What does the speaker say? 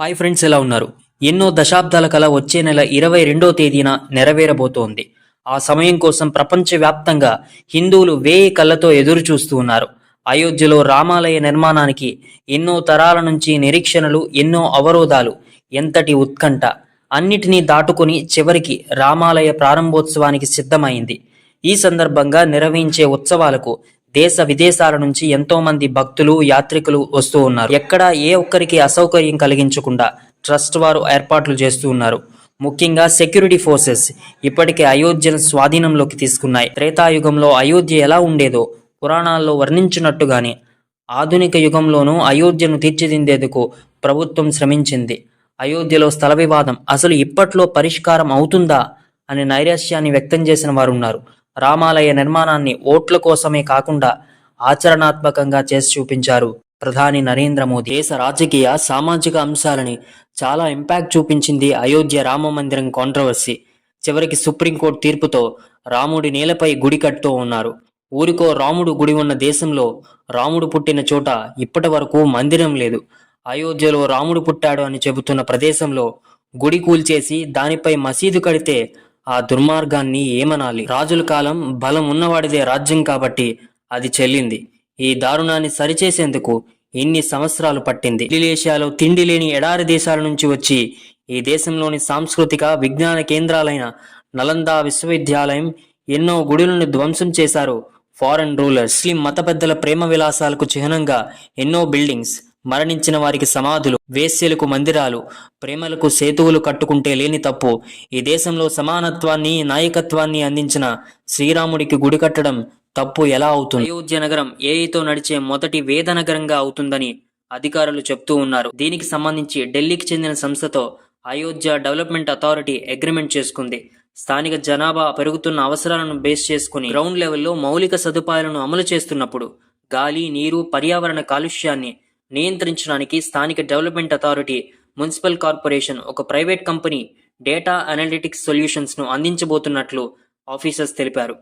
Hi friends ఎలా ఉన్నారు? ఎన్నో దశాబ్దాల కల వచ్చే నెల ఇరవై రెండో తేదీన నెరవేరబోతోంది. ఆ సమయం కోసం ప్రపంచవ్యాప్తంగా హిందువులు వేయి కళ్ళతో ఎదురు చూస్తూ ఉన్నారు. అయోధ్యలో రామాలయ నిర్మాణానికి ఎన్నో తరాల నుంచి నిరీక్షణలు ఎన్నో అవరోధాలు ఎంతటి ఉత్కంఠ. అన్నిటినీ దాటుకొని చివరికి రామాలయ ప్రారంభోత్సవానికి సిద్ధమైంది. ఈ సందర్భంగా నిర్వహించే ఉత్సవాలకు దేశ విదేశాల నుంచి ఎంతో మంది భక్తులు యాత్రికులు వస్తూ ఉన్నారు. ఎక్కడ ఏ ఒక్కరికి అసౌకర్యం కలిగించకుండా ట్రస్ట్ వారు ఏర్పాట్లు చేస్తూ ఉన్నారు. ముఖ్యంగా సెక్యూరిటీ ఫోర్సెస్ ఇప్పటికే అయోధ్యను స్వాధీనంలోకి తీసుకున్నాయి. త్రేతాయుగంలో అయోధ్య ఎలా ఉండేదో పురాణాల్లో వర్ణించినట్టుగానే ఆధునిక యుగంలోనూ అయోధ్యను తీర్చిదిద్దేందుకు ప్రభుత్వం శ్రమించింది. అయోధ్యలో స్థల వివాదం అసలు ఇప్పట్లో పరిష్కారం అవుతుందా అనే నైరాశ్యాన్ని వ్యక్తం చేసిన వారు ఉన్నారు రామాలయ నిర్మాణాన్ని ఓట్ల కోసమే కాకుండా ఆచరణాత్మకంగా చేసి చూపించారు. ప్రధాని నరేంద్ర మోదీ దేశ రాజకీయ సామాజిక అంశాలని చాలా ఇంపాక్ట్ చూపించింది అయోధ్య రామ మందిరం కాంట్రవర్సీ చివరికి సుప్రీంకోర్టు తీర్పుతో రాముడి నేలపై గుడి కట్టుతూ ఉన్నారు. ఊరికో రాముడు గుడి ఉన్న దేశంలో రాముడు పుట్టిన చోట ఇప్పటి వరకు మందిరం లేదు. అయోధ్యలో రాముడు పుట్టాడు అని చెబుతున్న ప్రదేశంలో గుడి కూల్చేసి దానిపై మసీదు కడితే ఆ దుర్మార్గాన్ని ఏమనాలి? రాజుల కాలం బలం ఉన్నవాడిదే రాజ్యం కాబట్టి అది చెల్లింది. ఈ దారుణాన్ని సరిచేసేందుకు ఎన్ని సంవత్సరాలు పట్టింది. ఇండోనేషియాలో తిండి లేని ఎడారి దేశాల నుంచి వచ్చి ఈ దేశంలోని సాంస్కృతిక విజ్ఞాన కేంద్రాలైన నలంద విశ్వవిద్యాలయం ఎన్నో గుడులను ధ్వంసం చేశారు ఫారెన్ రూలర్స్. మత పెద్దల ప్రేమ విలాసాలకు చిహ్నంగా ఎన్నో బిల్డింగ్స్ మరణించిన వారికి సమాధులు వేశ్యలకు మందిరాలు ప్రేమలకు సేతువులు కట్టుకుంటే లేని తప్పు. ఈ దేశంలో సమానత్వాన్ని నాయకత్వాన్ని అందించిన శ్రీరాముడికి గుడి కట్టడం తప్పు ఎలా అవుతుంది? అయోధ్య నగరం ఏఐతో నడిచే మొదటి వేద నగరంగా అవుతుందని అధికారులు చెప్తూ ఉన్నారు. దీనికి సంబంధించి ఢిల్లీకి చెందిన సంస్థతో అయోధ్య డెవలప్మెంట్ అథారిటీ అగ్రిమెంట్ చేసుకుంది. స్థానిక జనాభా పెరుగుతున్న అవసరాలను బేస్ చేసుకుని గ్రౌండ్ లెవెల్లో మౌలిక సదుపాయాలను అమలు చేస్తున్నప్పుడు గాలి నీరు పర్యావరణ కాలుష్యాన్ని నియంత్రించడానికి స్థానిక డెవలప్మెంట్ అథారిటీ మున్సిపల్ కార్పొరేషన్ ఒక ప్రైవేట్ కంపెనీ డేటా అనలిటిక్స్ సొల్యూషన్స్ను అందించబోతున్నట్లు ఆఫీసర్స్ తెలిపారు.